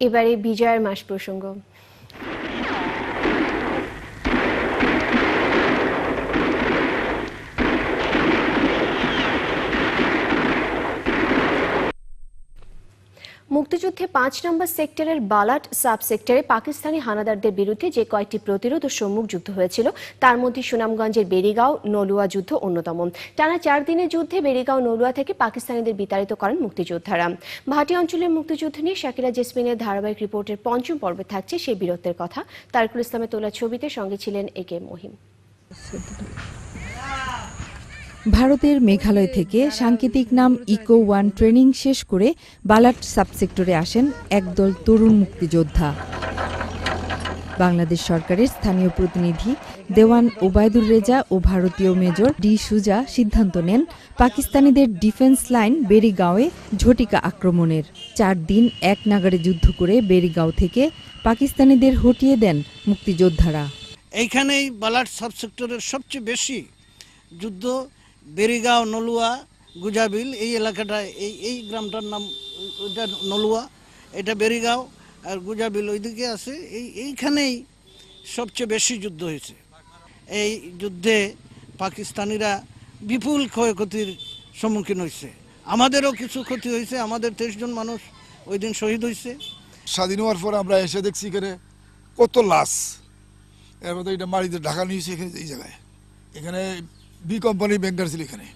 এবারে বিজয়ের মাস প্রসঙ্গ। মুক্তিযুদ্ধে পাঁচ নম্বর সেক্টরের বালাট সাব সেক্টরে পাকিস্তানি হানাদারদের বিরুদ্ধে যে কয়েকটি প্রতিরোধ ও সম্মুখ যুদ্ধ হয়েছিল, তার মধ্যে সুনামগঞ্জের বেরিগাঁও, নলুয়া যুদ্ধ অন্যতম। টানা চার দিনের যুদ্ধে বেরিগাঁও, নলুয়া থেকে পাকিস্তানিদের বিতাড়িত করেন মুক্তিযোদ্ধারা। ভাটি অঞ্চলের মুক্তিযুদ্ধ নিয়ে শাকিরা জেসমিনের ধারাবাহিক রিপোর্টের পঞ্চম পর্বে থাকছে সেই বীরত্বের কথা। তারকুল ইসলামের তোলা ছবিতে সঙ্গে ছিলেন এ কে মহিম। ভারতের মেঘালয় থেকে সাংকেতিক নাম ইকো ওয়ান ট্রেনিং শেষ করে বালাট সাবসেক্টরে আসেন একদল তরুণ মুক্তিযোদ্ধা। বাংলাদেশ সরকারের স্থানীয় প্রতিনিধি দেওয়ান ওবায়দুর রেজা ও ভারতীয় মেজর ডি সুজা সিদ্ধান্ত নেন, পাকিস্তানিদের ডিফেন্স লাইন বেরিগাঁওয়ে ঝটিকা আক্রমণের। চার দিন এক নাগারে যুদ্ধ করে বেরিগাঁও থেকে পাকিস্তানিদের হটিয়ে দেন মুক্তিযোদ্ধারা। এইখানেই বালাট সাবসেক্টরের সবচেয়ে বেশি যুদ্ধ বেরিগাঁও, নলুয়া, গুজাবিল, এই এলাকাটা, এই এই গ্রামটার নাম ওইটা নলুয়া, এটা বেরিগাঁও আর গুজাবিল ওইদিকে আছে। এই, এইখানেই সবচেয়ে বেশি যুদ্ধ হয়েছে। এই যুদ্ধে পাকিস্তানিরা বিপুল ক্ষয়ক্ষতির সম্মুখীন হয়েছে। আমাদেরও কিছু ক্ষতি হয়েছে, আমাদের তেইশ জন মানুষ ওই দিন শহীদ হয়েছে। স্বাধীন হওয়ার পর আমরা এসে দেখছি এখানে কত লাশ। এর মধ্যে এটা মাটিতে ঢাকা নিয়েছে এখানে, এই জায়গায়। এখানে বি কোম্পানি ব্যাংকার ছিল এখানে।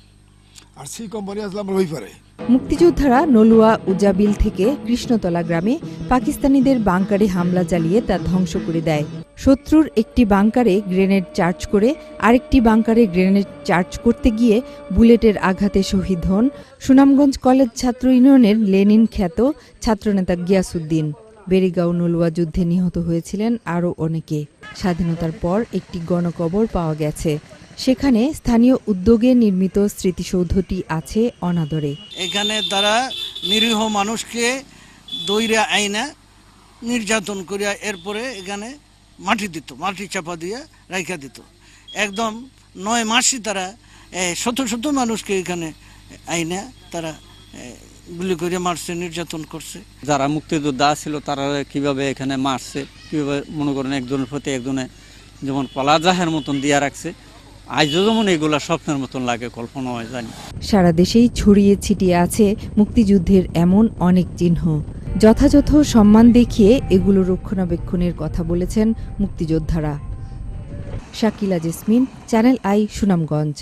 আর সি কোম্পানি আসলে আমরা ওই পারে। মুক্তিযোদ্ধারা নলুয়া, উজাবিল থেকে কৃষ্ণতলা গ্রামে পাকিস্তানিদের বাংকারে হামলা চালিয়ে তা ধ্বংস করে দেয়। শত্রুর একটি বাংকারে গ্রেনেড চার্জ করে আরেকটি বাংকারে গ্রেনেড চার্জ করতে গিয়ে বুলেটের আঘাতে শহীদ হন সুনামগঞ্জ কলেজ ছাত্র ইউনিয়নের লেনিন খ্যাত ছাত্রনেতা গিয়াসুদ্দিন। বেরিগাঁও নলুয়া যুদ্ধে নিহত হয়েছিলেন আরও অনেকে। স্বাধীনতার পর একটি গণকবর পাওয়া গেছে। সেখানে স্থানীয় উদ্যোগে নির্মিত স্মৃতিসৌধটি আছে অনাদরে। এখানে তারা নিরীহ মানুষকে দৈরে আইনা নির্যাতন করিয়া এরপরে এখানে মাটি দিত মাটি চাপা দিয়ে রাইখা দিত। একদম নয় মাসই তারা শত শত মানুষকে এখানে আইনা তারা গুলি করে মারছে নির্যাতন করছে। যারা মুক্তিযোদ্ধা ছিল তারা কীভাবে এখানে মারছে কীভাবে মনে করেন একজনের প্রতি একজনে যেমন পলা পলাজাহের মতন দিয়া রাখছে আজও যেমন এগুলো স্বপ্নের মতন লাগে কল্পনা সারা দেশেই ছড়িয়ে ছিটিয়ে আছে মুক্তিযুদ্ধের এমন অনেক চিহ্ন। যথাযথ সম্মান দেখিয়ে এগুলো রক্ষণাবেক্ষণের কথা বলেছেন মুক্তিযোদ্ধারা। Shakila Jesmin, channel i, Sunamganj.